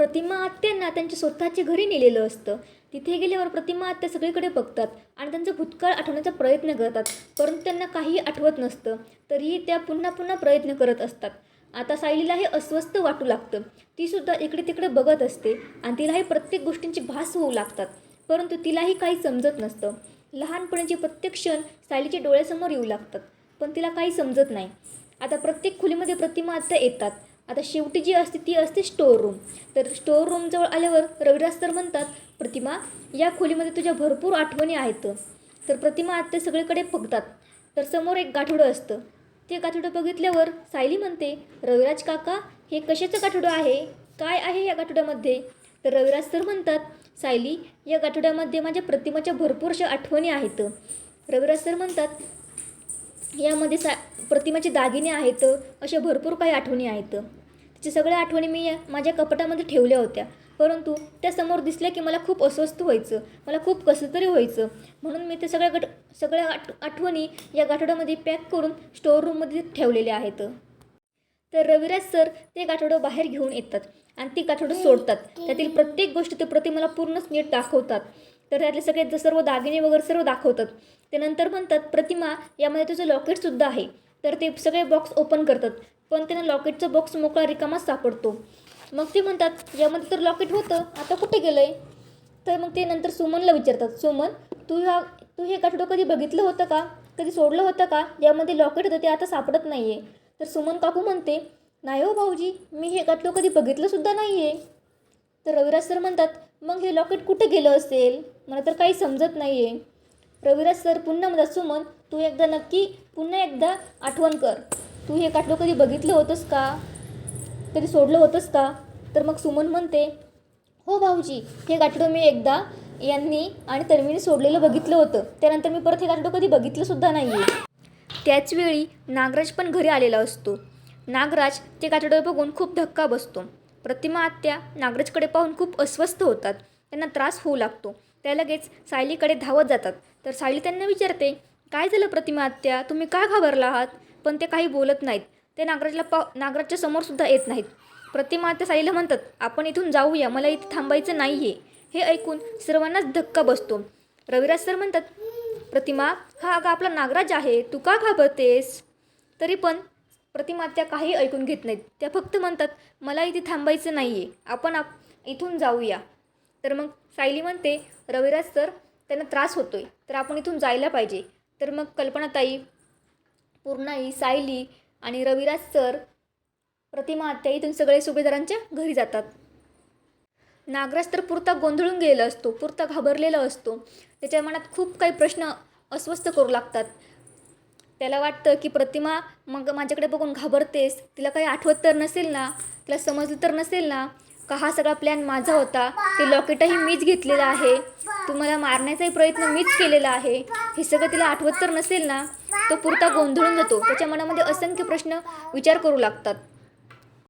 प्रतिमा आत्यांना त्यांच्या स्वतःच्या घरी नेलेलं असतं. तिथे गेल्यावर प्रतिमा आत्या सगळीकडे बघतात आणि त्यांचा भूतकाळ आठवण्याचा प्रयत्न करतात परंतु त्यांना काहीही आठवत नसतं. तरीही त्या पुन्हा पुन्हा प्रयत्न करत असतात. आता सायलीला हे अस्वस्थ वाटू लागतं. तीसुद्धा इकडे तिकडे बघत असते आणि तिलाही प्रत्येक गोष्टींची भास होऊ लागतात. परंतु तिलाही काही समजत नसतं. लहानपणीचे प्रत्येक क्षण सायलीच्या डोळ्यासमोर येऊ लागतात पण तिला काही समजत नाही. आता प्रत्येक खोलीमध्ये प्रतिमा आत्या येतात. आता शेवटी जी असते ती असते स्टोअर रूम तर स्टोअर रूमजवळ आल्यावर रविराज तर म्हणतात प्रतिमा या खोलीमध्ये तुझ्या भरपूर आठवणी आहेत. तर प्रतिमा आत्या सगळीकडे बघतात. तर समोर एक गाठोडं असतं. ते गाठोडं बघितल्यावर सायली म्हणते रविराज काका हे कशाचं गाठोडं आहे? काय आहे या गाठोड्यामध्ये? तर रविराज सर म्हणतात सायली या गाठोड्यामध्ये माझ्या प्रतिमाच्या भरपूरशा आठवणी आहेत. रविराज सर म्हणतात यामध्ये सा प्रतिमाचे दागिने आहेत अशा भरपूर काही आठवणी आहेत. त्याच्या सगळ्या आठवणी मी या माझ्या कपाटामध्ये ठेवल्या होत्या. परंतु त्या समोर दिसल्या की मला खूप अस्वस्थ व्हायचं. मला खूप कसं तरी व्हायचं. म्हणून मी ते सगळ्या गट सगळ्या आठ आठवणी या गाठोड्यामध्ये पॅक करून स्टोअर रूममध्ये ठेवलेल्या आहेत. तर रविराज सर ते गाठोडं बाहेर घेऊन येतात आणि ती गाठोडं सोडतात. त्यातील प्रत्येक गोष्ट ते प्रतिमाला पूर्णच नीट दाखवतात. तर त्यातले सगळे ज- सर्व दागिने वगैरे सर्व दाखवतात. ते नंतर म्हणतात प्रतिमा यामध्ये तुझं लॉकेटसुद्धा आहे. तर ते सगळे बॉक्स ओपन करतात. पण त्यांना लॉकेटचा बॉक्स मोकळा रिकामाच सापडतो. मग ते म्हणतात यामध्ये तर लॉकेट होतं आता कुठे गेलं आहे तर मग ते नंतर सुमनला विचारतात सुमन तू ह्या तू हे गाठोडं कधी बघितलं होतं का? कधी सोडलं होतं का? यामध्ये लॉकेट होतं ते आता सापडत नाही आहे तर सुमन काकू म्हणते नाही हो भाऊजी मी हे गाठलं कधी बघितलंसुद्धा नाही आहे तर रविराज सर म्हणतात मग हे लॉकेट कुठे गेलं असेल? मला तर काही समजत नाही आहे रविराज सर पुन्हा म्हणतात सुमन तू एकदा नक्की पुन्हा एकदा आठवण कर. तू हे काटलं कधी बघितलं होतंस का? कधी सोडलं होतंस का? तर मग सुमन म्हणते हो भाऊजी हे गाठोडं मी एकदा यांनी आणि तन्वीने सोडलेलं बघितलं होतं. त्यानंतर मी परत हे गाठडो कधी बघितलंसुद्धा नाही आहे त्याचवेळी नागराज पण घरी आलेला असतो. नागराज ते गाठोडं बघून खूप धक्का बसतो. प्रतिमा आत्या नागराजकडे पाहून खूप अस्वस्थ होतात. त्यांना त्रास होऊ लागतो. त्या लगेच सायलीकडे धावत जातात. तर सायली त्यांना विचारते काय झालं प्रतिमा आत्या? तुम्ही का घाबरला आहात? पण ते काही बोलत नाहीत. ते नागराजला पा नागराजच्या समोरसुद्धा येत नाहीत. प्रतिमा त्या साईला म्हणतात आपण इथून जाऊया मला इथे थांबायचं नाही आहे हे ऐकून सर्वांनाच धक्का बसतो. रविराज सर म्हणतात प्रतिमा हा अगं आपला नागराज आहे तू का घाबरतेस? तरी पण प्रतिमा त्या काही ऐकून घेत नाहीत. त्या फक्त म्हणतात मला इथे थांबायचं नाही आहे आपण आप इथून जाऊया. तर मग सायली म्हणते रविराज सर त्यांना त्रास होतोय तर आपण इथून जायला पाहिजे. तर मग कल्पनाताई पूर्णाई सायली आणि रविराज सर प्रतिमा आत्या इथून सगळे सुभेदारांच्या घरी जातात. नागराज तर पुरता गोंधळून गेलेला असतो पुरता घाबरलेला असतो. त्याच्या मनात खूप काही प्रश्न अस्वस्थ करू लागतात. त्याला वाटतं की प्रतिमा मग माझ्याकडे बघून घाबरतेस तिला काही आठवत तर नसेल ना? तिला समजलं तर नसेल ना? का हा सगळा प्लॅन माझा होता? ते लॉकेटही मीच घेतलेलं आहे. तुम्हाला मारण्याचाही प्रयत्न मीच केलेला आहे. हे सगळं तिला आठवत तर नसेल ना? तो पुरता गोंधळून जातो. त्याच्या मनामध्ये असंख्य प्रश्न विचार करू लागतात.